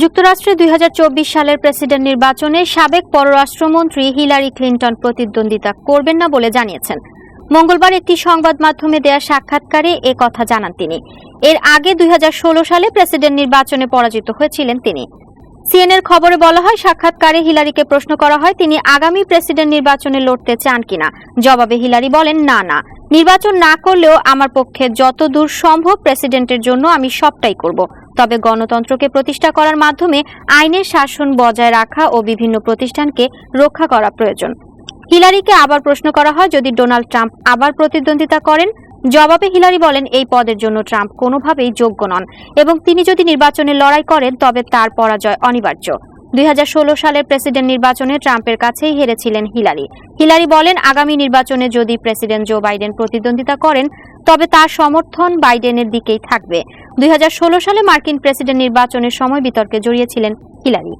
যুক্তরাষ্ট্রে দুই হাজার চব্বিশ সালের প্রেসিডেন্ট নির্বাচনে সাবেক পররাষ্ট্রমন্ত্রী হিলারি ক্লিন্টন প্রতিদ্বন্দ্বিতা করবেন না বলে জানিয়েছেন। মঙ্গলবার একটি সংবাদ মাধ্যমে দেয়া সাক্ষাৎকারে এ কথা জানান তিনি। এর আগে দুই হাজার ষোলো সালে প্রেসিডেন্ট নির্বাচনে পরাজিত হয়েছিলেন তিনি। সিএনএর খবরে বলা হয়, সাক্ষাৎকারে হিলারিকে প্রশ্ন করা হয়, তিনি আগামী প্রেসিডেন্ট নির্বাচনে লড়তে চান কিনা? জবাবে হিলারি বলেন, না না। নির্বাচন না করলেও আমার পক্ষে যত দূর সম্ভব প্রেসিডেন্টের জন্য আমি সবটাই করব। তবে গণতন্ত্রকে প্রতিষ্ঠা করার মাধ্যমে আইনের শাসন বজায় রাখা ও বিভিন্ন প্রতিষ্ঠানকে রক্ষা করা প্রয়োজন। হিলারিকে আবার প্রশ্ন করা হয়, যদি ডোনাল্ড ট্রাম্প আবার প্রতিদ্বন্দ্বিতা করেন? জবাবে হিলারি বলেন, এই পদের জন্য ট্রাম্প কোনোভাবেই যোগ্য নন এবং তিনি যদি নির্বাচনে লড়াই করেন, তবে তার পরাজয় অনিবার্য। দুই সালের প্রেসিডেন্ট নির্বাচনে ট্রাম্পের কাছেই হেরেছিলেন হিলারি। হিলারি বলেন, আগামী নির্বাচনে যদি প্রেসিডেন্ট জো বাইডেন প্রতিদ্বন্দ্বিতা করেন, তবে তার সমর্থন বাইডেনের দিকেই থাকবে। দুই হাজার ষোলো সালে মার্কিন প্রেসিডেন্ট নির্বাচনের সময় বিতর্কে জড়িয়েছিলেন হিলারি।